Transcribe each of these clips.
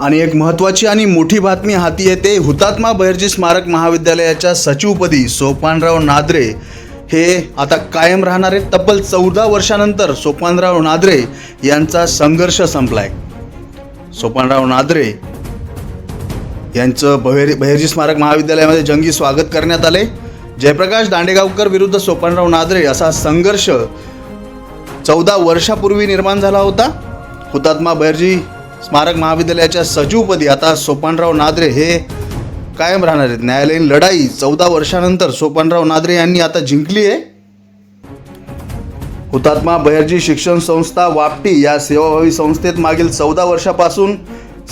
आणि एक महत्त्वाची आणि मोठी बातमी हाती येते. हुतात्मा बहिर्जी स्मारक महाविद्यालयाच्या सचिवपदी सोपानराव नादरे हे आता कायम राहणारे तब्बल चौदा वर्षानंतर सोपानराव नादरे यांचा संघर्ष संपलाय. सोपानराव नादरे यांचं बहिर बहिर्जी स्मारक महाविद्यालयामध्ये जंगी स्वागत करण्यात आले जयप्रकाश दांडेगावकर विरुद्ध सोपानराव नादरे असा संघर्ष चौदा वर्षापूर्वी निर्माण झाला होता. हुतात्मा बहिर्जी स्मारक महाविद्यालयाच्या सचिवपदी आता सोपानराव नादरे हे कायम राहणार आहेत. न्यायालयीन लढाई चौदा वर्षानंतर सोपानराव नादरे यांनी आता जिंकली आहे. हुतात्मा बहिर्जी शिक्षण संस्था वापटी या सेवाभावी संस्थेत मागील चौदा वर्षापासून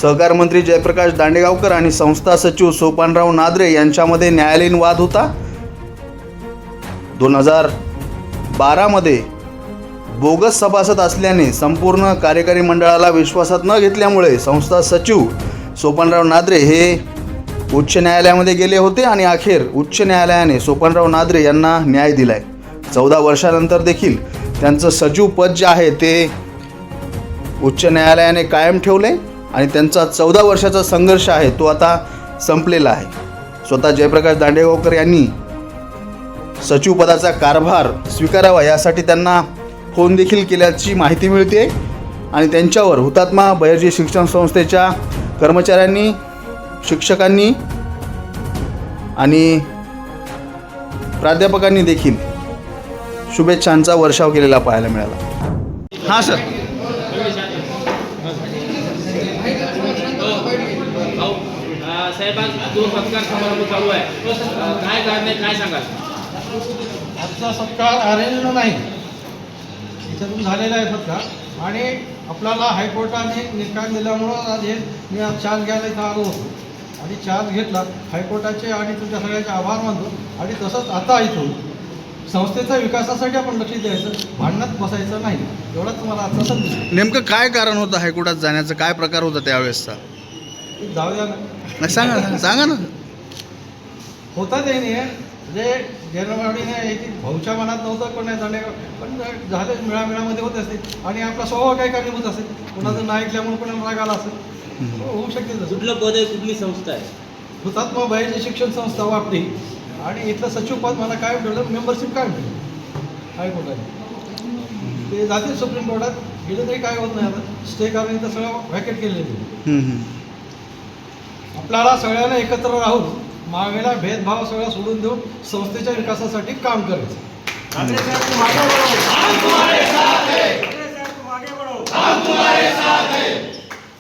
सहकार मंत्री जयप्रकाश दांडेगावकर आणि संस्था सचिव सोपानराव नादरे यांच्यामध्ये न्यायालयीन वाद होता. दोन हजार बारामध्ये बोगस सभासद असल्याने संपूर्ण कार्यकारी मंडळाला विश्वासात न घेतल्यामुळे संस्था सचिव सोपानराव नादरे हे उच्च न्यायालयामध्ये गेले होते आणि अखेर उच्च न्यायालयाने सोपानराव नादरे यांना न्याय दिलाय. चौदा वर्षानंतर देखील त्यांचं सचिव पद जे आहे ते उच्च न्यायालयाने कायम ठेवले आणि त्यांचा चौदा वर्षाचा संघर्ष आहे तो आता संपलेला आहे. स्वतः जयप्रकाश दांडेगावकर यांनी सचिवपदाचा कारभार स्वीकारावा यासाठी त्यांना फोन देखील केल्याची माहिती मिळते. आणि त्यांच्यावर हुतात्मा बहिर्जी शिक्षण संस्थेच्या कर्मचाऱ्यांनी शिक्षकांनी आणि प्राध्यापकांनी देखील शुभेच्छांचा वर्षाव केलेला पाहायला मिळाला. हां सर. साहेब आज दोन सत्कार समारंभ चालू आहे. काय कारण काय सांगाल? आजचा सत्कार अरेंज नाही. इथं झालेला आहे सत्कार आणि आपल्याला हायकोर्टाने निकाल दिल्यामुळं आज हे मी आज चार्ज घ्यायला इथं आलो होतो. आणि चार्ज घेतला. हायकोर्टाचे आणि तुमच्या सगळ्यांचे आभार मानतो. आणि तसंच आता इथून संस्थेच्या विकासासाठी आपण लक्ष द्यायचं भांडणात बसायचं नाही. एवढाच मला आजचा संदेश नेमकं काय कारण होतं हायकोर्टात जाण्याचं? काय प्रकार होता त्यावेळेसचा? जाऊ द्या ना सांगा ना सांगा ना. होता ते नाही जे जनवाडीने भाऊच्या मनात नव्हतं पण नाही जाणे पण झाले मिळामिळामध्ये होत असते आणि आपला स्वभाव काही कारणीभूत असेल. कुणाचं नाही ऐकल्यामुळे पण राग आला असेल. हो, होऊ शकते कुठलं पद आहे? कुठली संस्था आहे? हुतात्मा बाईची शिक्षण संस्था वापरी. आणि इथलं सचिव पद मला काय मिळलं मेंबरशिप काय मिळेल हायकोर्टाने ते जातील सुप्रीम कोर्टात. गेलं तरी काय होत नाही आता. स्टे कारण इथं सगळं व्हॅकेट केलेलं. आपल्याला सगळ्यांना एकत्र राहून महागाईला भेदभाव सगळा सोडून देऊन संस्थेच्या विकासासाठी काम करायचं.